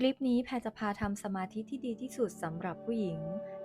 คลิปนี้แพรจะพาทำสมาธิที่ดีที่สุดสำหรับผู้หญิง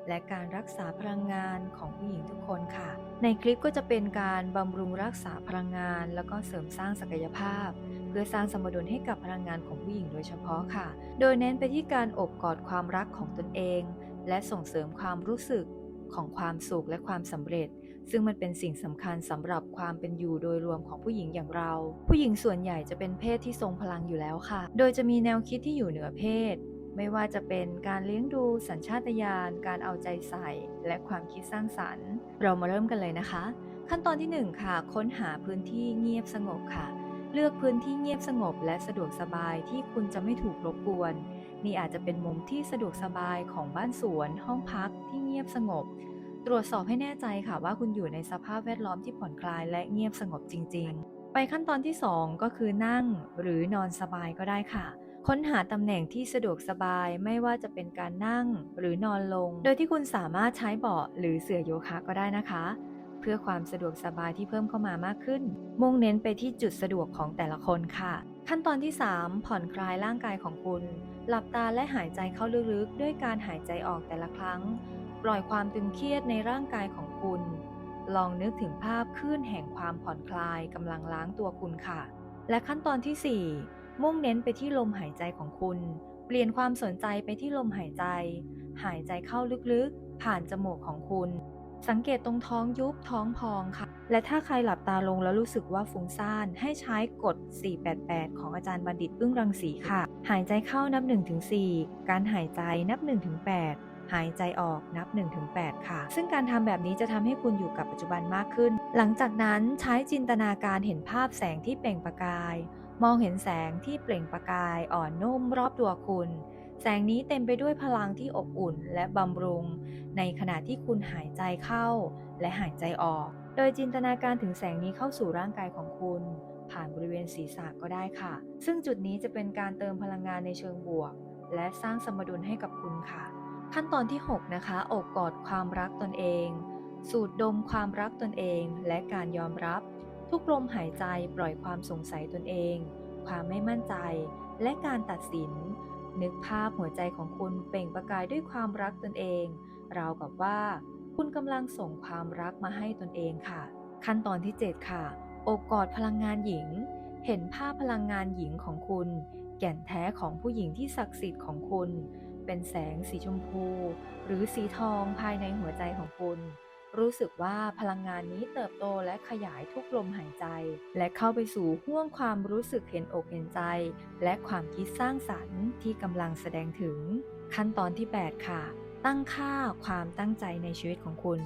และการรักษาพลังงานของผู้หญิงทุกคนค่ะ ในคลิปก็จะเป็นการบำรุงรักษาพลังงาน แล้วก็เสริมสร้างศักยภาพ เพื่อสร้างสมดุลให้กับพลังงานของผู้หญิงโดยเฉพาะค่ะ โดยเน้นไปที่การอบกอดความรักของตนเอง และส่งเสริมความรู้สึกของความสุขและความสำเร็จ ซึ่งมันเป็นสิ่งสำคัญสำหรับความเป็นอยู่โดยรวมของผู้หญิงอย่างเรา ผู้หญิงส่วนใหญ่จะเป็นเพศที่ทรงพลังอยู่แล้วค่ะ โดยจะมีแนวคิดที่อยู่เหนือเพศ ไม่ว่าจะเป็นการเลี้ยงดูสัญชาตญาณการเอาใจใส่ และความคิดสร้างสรรค์ เรามาเริ่มกันเลยนะคะ ขั้นตอนที่ 1 ค่ะ ค้นหาพื้นที่เงียบสงบค่ะ เลือกพื้นที่เงียบสงบ และสะดวกสบายที่คุณจะไม่ถูกรบกวนนี่อาจจะเป็นมุมที่สะดวกสบายของบ้านสวน ห้องพักที่เงียบสงบ ตรวจสอบให้แน่ใจค่ะว่าคุณอยู่ในสภาพแวดล้อมที่ผ่อนคลายและเงียบสงบจริง ๆ ไปขั้นตอนที่ 2 ก็คือนั่งหรือนอนสบายก็ได้ค่ะ ค้นหาตำแหน่งที่สะดวกสบายไม่ว่าจะเป็นการนั่งหรือนอนลง โดยที่คุณสามารถใช้เบาะหรือเสื่อโยคะก็ได้นะคะ เพื่อความสะดวกสบายที่เพิ่มเข้ามามากขึ้น มุ่งเน้นไปที่จุดสะดวกของแต่ละคนค่ะ ขั้นตอนที่ 3 ผ่อนคลายร่างกายของคุณ หลับตาและหายใจเข้าลึกๆ ด้วยการหายใจออกแต่ละครั้ง ปล่อยความตึงเครียดในร่างกายของคุณ ลองนึกถึงภาพคลื่นแห่งความผ่อนคลายกำลังล้างตัวคุณค่ะ และขั้นตอนที่ 4 มุ่งเน้นไปที่ลมหายใจของคุณ เปลี่ยนความสนใจไปที่ลมหายใจ หายใจเข้าลึกๆ ผ่านจมูกของคุณ สังเกตตรงท้องยุบท้องพองค่ะ และถ้าใครหลับตาลงแล้วรู้สึกว่าฟุ้งซ่านให้ใช้กฎ 488 ของอาจารย์บัณฑิตอึ้งรังสีค่ะ หายใจเข้านับ 1-4 การหายใจนับ 1-8 หายใจออกนับ 1-8 ค่ะ ซึ่งการทำแบบนี้จะทำให้คุณอยู่กับปัจจุบันมากขึ้น หลังจากนั้นใช้จินตนาการเห็นภาพแสงที่เปล่งประกาย มองเห็นแสงที่เปล่งประกายอ่อนนุ่มรอบตัวคุณ แสงนี้เต็มไปด้วยพลังที่อบอุ่นและบำรุง ในขณะที่คุณหายใจเข้าและหายใจออก โดยจินตนาการถึงแสงนี้เข้าสู่ร่างกายของคุณผ่านบริเวณศีรษะก็ได้ค่ะ ซึ่งจุดนี้จะเป็นการเติมพลังงานในเชิงบวก และสร้างสมดุลให้กับคุณค่ะ ขั้นตอนที่ 6 นะคะอบกอดความรักตนเอง สูดดมความรักตนเอง และการยอมรับ ทุกลมหายใจปล่อยความสงสัยตนเอง ความไม่มั่นใจ และการตัดสิน นึกภาพหัวใจของคุณเปล่งประกายด้วยความรักตนเอง ราวกับว่า คุณกำลังส่งความรักมาให้ตนเองค่ะ ขั้นตอนที่ 7 ค่ะอบกอดพลังงานหญิง เห็นภาพพลังงานหญิงของคุณ แก่นแท้ของผู้หญิงที่ศักดิ์สิทธิ์ของคุณ เป็นแสงสีชมพู หรือสีทองภายในหัวใจของคุณ รู้สึกว่าพลังงานนี้เติบโตและขยายทุกลมหายใจ และเข้าไปสู่ห้วงความรู้สึกเห็นอกเห็นใจ และความคิดสร้างสรรค์ที่กำลังแสดงถึง ขั้นตอนที่ 8 ค่ะ ตั้งค่าความตั้งใจในชีวิตของคุณ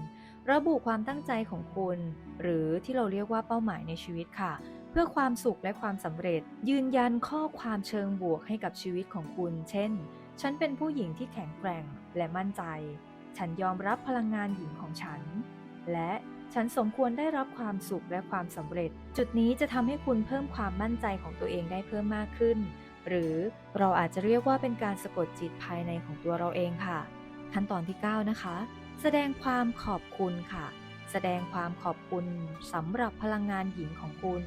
ระบุความตั้งใจของคุณ หรือที่เราเรียกว่าเป้าหมายในชีวิตค่ะเพื่อความสุขและความสำเร็จ ยืนยันข้อความเชิงบวกให้กับชีวิตของคุณ เช่น ฉันเป็นผู้หญิงที่แข็งแกร่งและมั่นใจ ฉันยอมรับพลังงานหญิงของฉัน และฉันสมควรได้รับความสุขและความสำเร็จ จุดนี้จะทำให้คุณเพิ่มความมั่นใจของตัวเองได้เพิ่มมากขึ้น หรือเราอาจจะเรียกว่าเป็นการสะกดจิตภายในของตัวเราเองค่ะ ขั้นตอนที่ 9 นะคะ แสดงความขอบคุณค่ะ แสดงความขอบคุณสำหรับพลังงานหญิงของคุณ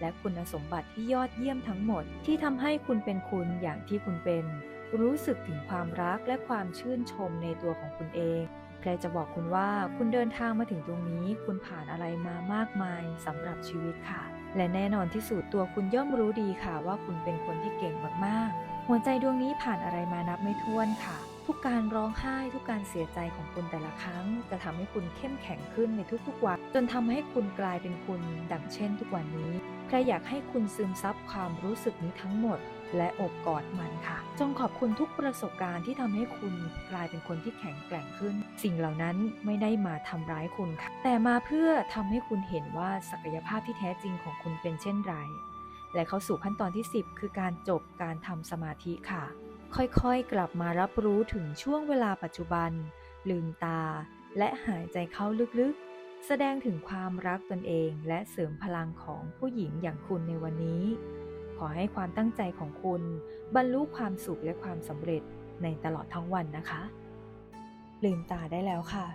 และคุณสมบัติที่ยอดเยี่ยมทั้งหมดที่ทำให้คุณเป็นคุณอย่างที่คุณเป็น รู้สึกถึงความรักและความชื่นชมในตัวของคุณเองแพรจะบอกคุณว่าคุณเดินทางมาถึงตรงนี้ คุณผ่านอะไรมามากมายสำหรับชีวิตค่ะ และแน่นอนที่สุดตัวคุณย่อมรู้ดีค่ะ ว่าคุณเป็นคนที่เก่งมากๆ หัวใจดวงนี้ผ่านอะไรมานับไม่ถ้วนค่ะ ทุกการร้องไห้ทุกการเสียใจของคุณแต่ละครั้ง จะทำให้คุณเข้มแข็งขึ้นในทุกๆวันจนทำให้คุณกลายเป็นคุณดังเช่น ทุกวันนี้ ใครอยากให้คุณซึมซับความรู้สึกนี้ทั้งหมด และอบกอดมันค่ะ จงขอบคุณทุกประสบการณ์ที่ทำให้คุณกลายเป็นคนที่แข็งแกร่งขึ้น สิ่งเหล่านั้นไม่ได้มาทำร้ายคุณค่ะ แต่มาเพื่อทำให้คุณเห็นว่าศักยภาพที่แท้จริงของคุณเป็นเช่นไร และเข้าสู่ขั้นตอนที่ 10 คือการจบการทำสมาธิค่ะ ค่อยๆ กลับมารับรู้ถึงช่วงเวลาปัจจุบัน ลืมตา และหายใจเข้าลึกๆ แสดงถึงความรักตนเองและเสริมพลังของผู้หญิงอย่างคุณในวันนี้ ขอให้ความตั้งใจของคุณบรรลุความสุขและความสำเร็จในตลอดทั้งวันนะคะ ลืมตาได้แล้วค่ะ